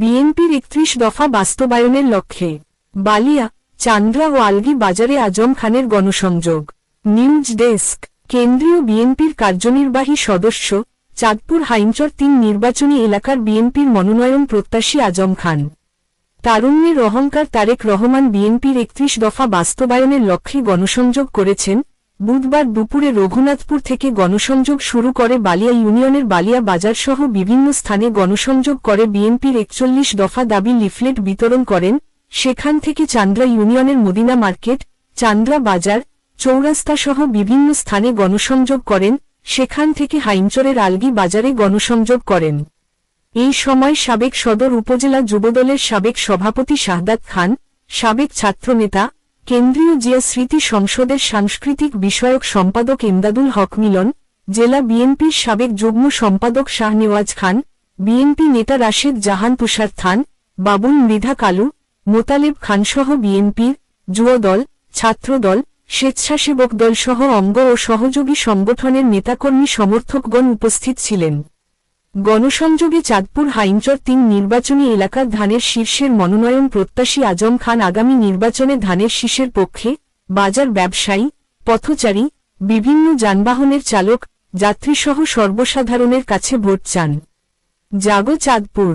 বিএনপির একত্রিশ দফা বাস্তবায়নের লক্ষ্যে বালিয়া, চান্দ্রা ও আলগি বাজারে আজম খানের গণসংযোগ। নিউজ ডেস্ক, কেন্দ্রীয় বিএনপির কার্যনির্বাহী সদস্য, চাঁদপুর হাইঞ্চর তিন নির্বাচনী এলাকার বিএনপির মনোনয়ন প্রত্যাশী আজম খান। তারুণ্যের অহংকার তারেক রহমান বিএনপির একত্রিশ দফা বাস্তবায়নের লক্ষ্যে গণসংযোগ করেছেন বুধবার দুপুরে রঘুনাথপুর থেকে গণসংযোগ শুরু করে বালিয়া ইউনিয়নের বালিয়া বাজারসহ বিভিন্ন স্থানে গণসংযোগ করে বিএনপির একচল্লিশ দফা দাবি লিফলেট বিতরণ করেন, সেখান থেকে চান্দ্রা ইউনিয়নের মদিনা মার্কেট, চান্দ্রা বাজার চৌরাস্তাসহ বিভিন্ন স্থানে গণসংযোগ করেন, সেখান থেকে হাইঞ্চরের আলগি বাজারে গণসংযোগ করেন। এই সময় সাবেক সদর উপজেলা যুবদলের সাবেক সভাপতি শাহদাত খান, সাবেক ছাত্রনেতা কেন্দ্রীয় জিয়া স্মৃতি সংসদের সাংস্কৃতিক বিষয়ক সম্পাদক এমদাদুল হক মিলন, জেলা বিএনপির সাবেক যুগ্ম সম্পাদক শাহনেওয়াজ খান, বিএনপি নেতা রাশেদ জাহান তুষার থান, বাবুল মৃধা কালু, মোতালেব খানসহ বিএনপির যুবদল ছাত্রদল স্বেচ্ছাসেবক দলসহ অঙ্গ ও সহযোগী সংগঠনের নেতাকর্মী সমর্থকগণ উপস্থিত ছিলেন। গণসংযোগে চাঁদপুর হাইমচর তিন নির্বাচনী এলাকার ধানের শীর্ষের মনোনয়ন প্রত্যাশী আজম খান আগামী নির্বাচনে ধানের শীষের পক্ষে, বাজার ব্যবসায়ী, পথচারী, বিভিন্ন যানবাহনের চালক, যাত্রীসহ সর্বসাধারণের কাছে ভোট চান। জাগো চাঁদপুর।